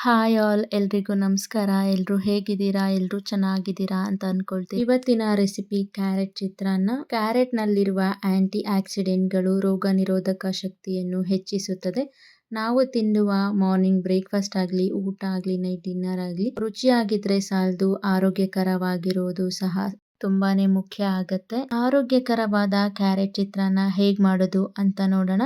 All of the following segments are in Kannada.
ಹಾಯ್ ಆಲ್, ಎಲ್ರಿಗೂ ನಮಸ್ಕಾರ. ಎಲ್ಲರೂ ಹೇಗಿದ್ದೀರಾ? ಎಲ್ಲರೂ ಚೆನ್ನಾಗಿದ್ದೀರಾ ಅಂತ ಅನ್ಕೊಳ್ತೀವಿ. ಇವತ್ತಿನ ರೆಸಿಪಿ ಕ್ಯಾರೆಟ್ ಚಿತ್ರಾನ್ನ. ಕ್ಯಾರೆಟ್ ನಲ್ಲಿರುವ ಆಂಟಿ ಆಕ್ಸಿಡೆಂಟ್ಗಳು ರೋಗ ನಿರೋಧಕ ಶಕ್ತಿಯನ್ನು ಹೆಚ್ಚಿಸುತ್ತದೆ. ನಾವು ತಿನ್ನುವ ಮಾರ್ನಿಂಗ್ ಬ್ರೇಕ್ಫಾಸ್ಟ್ ಆಗಲಿ, ಊಟ ಆಗಲಿ, ನೈಟ್ ಡಿನ್ನರ್ ಆಗಲಿ, ರುಚಿಯಾಗಿದ್ರೆ ಸಾಲದು, ಆರೋಗ್ಯಕರವಾಗಿರೋದು ಸಹ ತುಂಬಾನೇ ಮುಖ್ಯ ಆಗತ್ತೆ. ಆರೋಗ್ಯಕರವಾದ ಕ್ಯಾರೆಟ್ ಚಿತ್ರಾನ್ನ ಹೇಗೆ ಮಾಡೋದು ಅಂತ ನೋಡೋಣ.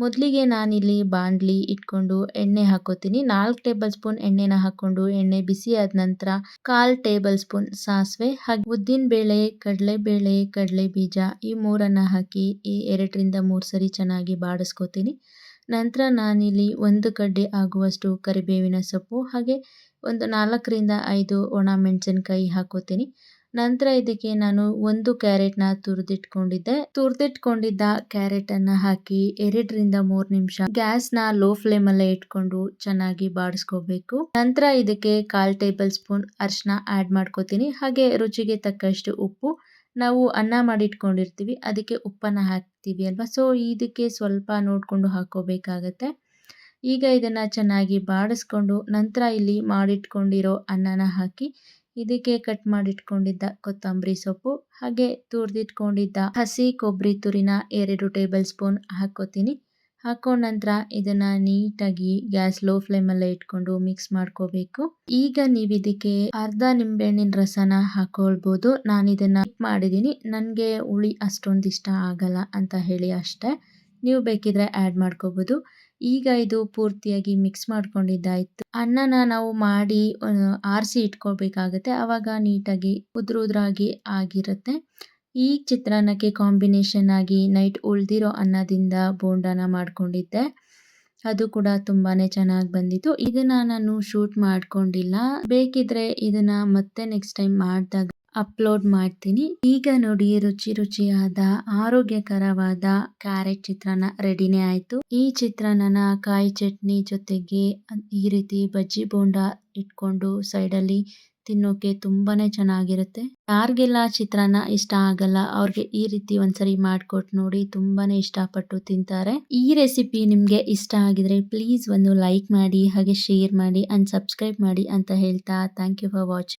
ಮೊದಲಿಗೆ ನಾನಿಲ್ಲಿ ಬಾಂಡ್ಲಿ ಇಟ್ಕೊಂಡು ಎಣ್ಣೆ ಹಾಕೋತೀನಿ. ನಾಲ್ಕು ಟೇಬಲ್ ಸ್ಪೂನ್ ಎಣ್ಣೆನ ಹಾಕೊಂಡು ಎಣ್ಣೆ ಬಿಸಿ ಆದ ನಂತರ ಕಾಲ್ ಟೇಬಲ್ ಸ್ಪೂನ್ ಸಾಸಿವೆ, ಹಾಗೆ ಉದ್ದಿನ ಬೇಳೆ ಕಡಲೆಬೇಳೆ ಕಡಲೆ ಬೀಜ ಈ ಮೂರನ್ನು ಹಾಕಿ ಈ ಎರಡರಿಂದ ಮೂರು ಸರಿ ಚೆನ್ನಾಗಿ ಬಾಡಿಸ್ಕೋತೀನಿ. ನಂತರ ನಾನಿಲ್ಲಿ ಒಂದು ಗಡ್ಡೆ ಆಗುವಷ್ಟು ಕರಿಬೇವಿನ ಸೊಪ್ಪು ಹಾಗೆ ಒಂದು ನಾಲ್ಕರಿಂದ ಐದು ಒಣ ಮೆಣಸಿನ್ಕಾಯಿ ಹಾಕೋತೀನಿ. ನಂತರ ಇದಕ್ಕೆ ನಾನು ಒಂದು ಕ್ಯಾರೆಟ್ನ ತುರಿದಿಟ್ಕೊಂಡಿದ್ದೆ. ತುರಿದಿಟ್ಕೊಂಡಿದ್ದ ಕ್ಯಾರೆಟನ್ನು ಹಾಕಿ ಎರಡರಿಂದ ಮೂರು ನಿಮಿಷ ಗ್ಯಾಸ್ನ ಲೋ ಫ್ಲೇಮಲ್ಲೇ ಇಟ್ಕೊಂಡು ಚೆನ್ನಾಗಿ ಬಾಡಿಸ್ಕೋಬೇಕು. ನಂತರ ಇದಕ್ಕೆ ಕಾಲ್ ಟೇಬಲ್ ಸ್ಪೂನ್ ಅರಿಶಿನ ಆ್ಯಡ್ ಮಾಡ್ಕೋತೀನಿ. ಹಾಗೆ ರುಚಿಗೆ ತಕ್ಕಷ್ಟು ಉಪ್ಪು ನಾವು ಅನ್ನ ಮಾಡಿಟ್ಕೊಂಡಿರ್ತೀವಿ, ಅದಕ್ಕೆ ಉಪ್ಪನ್ನು ಹಾಕ್ತೀವಿ ಅಲ್ವಾ? ಸೊ ಇದಕ್ಕೆ ಸ್ವಲ್ಪ ನೋಡಿಕೊಂಡು ಹಾಕೋಬೇಕಾಗತ್ತೆ ಈಗ ಇದನ್ನು ಚೆನ್ನಾಗಿ ಬಾಡಿಸ್ಕೊಂಡು ನಂತರ ಇಲ್ಲಿ ಮಾಡಿಟ್ಕೊಂಡಿರೋ ಅನ್ನನ ಹಾಕಿ, ಇದಕ್ಕೆ ಕಟ್ ಮಾಡಿಟ್ಕೊಂಡಿದ್ದ ಕೊತ್ತಂಬರಿ ಸೊಪ್ಪು, ಹಾಗೆ ತುರಿದಿಟ್ಕೊಂಡಿದ್ದ ಹಸಿ ಕೊಬ್ಬರಿ ತುರಿನ ಎರಡು ಟೇಬಲ್ ಸ್ಪೂನ್ ಹಾಕೋತೀನಿ ಹಾಕೊಂಡ ನಂತರ ಇದನ್ನ ನೀಟಾಗಿ ಗ್ಯಾಸ್ ಲೋ ಫ್ಲೇಮಲ್ಲೇ ಇಟ್ಕೊಂಡು ಮಿಕ್ಸ್ ಮಾಡ್ಕೋಬೇಕು. ಈಗ ನೀವು ಇದಕ್ಕೆ ಅರ್ಧ ನಿಂಬೆಹಣ್ಣಿನ ರಸನ ಹಾಕೊಳ್ಬೋದು. ನಾನು ಇದನ್ನ ಮಾಡಿದೀನಿ. ನನಗೆ ಹುಳಿ ಅಷ್ಟೊಂದು ಇಷ್ಟ ಆಗಲ್ಲ ಅಂತ ಹೇಳಿ ಅಷ್ಟೇ. ನೀವು ಬೇಕಿದ್ರೆ ಆ್ಯಡ್ ಮಾಡ್ಕೋಬಹುದು ಈಗ ಇದು ಪೂರ್ತಿಯಾಗಿ ಮಿಕ್ಸ್ ಮಾಡ್ಕೊಂಡಿದ್ದಾಯ್ತು. ಅನ್ನನ ನಾವು ಮಾಡಿ ಆರಿಸಿ ಇಟ್ಕೋಬೇಕಾಗತ್ತೆ ಆವಾಗ ನೀಟಾಗಿ ಉದ್ರ ಉದ್ರಾಗಿ ಆಗಿರುತ್ತೆ. ಈ ಚಿತ್ರಾನ್ನಕ್ಕೆ ಕಾಂಬಿನೇಷನ್ ಆಗಿ ನೈಟ್ ಉಳಿದಿರೋ ಅನ್ನದಿಂದ ಬೋಂಡಾನ ಮಾಡ್ಕೊಂಡಿದ್ದೆ. ಅದು ಕೂಡ ತುಂಬಾನೇ ಚೆನ್ನಾಗಿ ಬಂದಿತ್ತು. ಇದನ್ನ ನಾನು ಶೂಟ್ ಮಾಡ್ಕೊಂಡಿಲ್ಲ. ಬೇಕಿದ್ರೆ ಇದನ್ನ ಮತ್ತೆ ನೆಕ್ಸ್ಟ್ ಟೈಮ್ ಮಾಡಿದಾಗ ಅಪ್ಲೋಡ್ ಮಾಡ್ತೀನಿ. ಈಗ ನೋಡಿ, ರುಚಿ ರುಚಿಯಾದ, ಆರೋಗ್ಯಕರವಾದ ಕ್ಯಾರೆಟ್ ಚಿತ್ರಾನ್ನ ರೆಡಿನೇ ಆಯ್ತು. ಈ ಚಿತ್ರಾನ್ನನ ಕಾಯಿ ಚಟ್ನಿ ಜೊತೆಗೆ ಈ ರೀತಿ ಬಜ್ಜಿ ಬೋಂಡ ಇಟ್ಕೊಂಡು ಸೈಡಲ್ಲಿ ತಿನ್ನೋಕೆ ತುಂಬಾನೇ ಚೆನ್ನಾಗಿರುತ್ತೆ. ಯಾರಿಗೆಲ್ಲ ಚಿತ್ರಾನ್ನ ಇಷ್ಟ ಆಗಲ್ಲ, ಅವ್ರಿಗೆ ಈ ರೀತಿ ಒಂದ್ಸರಿ ಮಾಡ್ಕೊಟ್ ನೋಡಿ ತುಂಬಾನೇ ಇಷ್ಟಪಟ್ಟು ತಿಂತಾರೆ. ಈ ರೆಸಿಪಿ ನಿಮ್ಗೆ ಇಷ್ಟ ಆಗಿದ್ರೆ ಪ್ಲೀಸ್ ಒಂದು ಲೈಕ್ ಮಾಡಿ, ಹಾಗೆ ಶೇರ್ ಮಾಡಿ, ಅಂಡ್ ಸಬ್ಸ್ಕ್ರೈಬ್ ಮಾಡಿ ಅಂತ ಹೇಳ್ತಾ ಥ್ಯಾಂಕ್ ಯು ಫಾರ್ ವಾಚಿಂಗ್.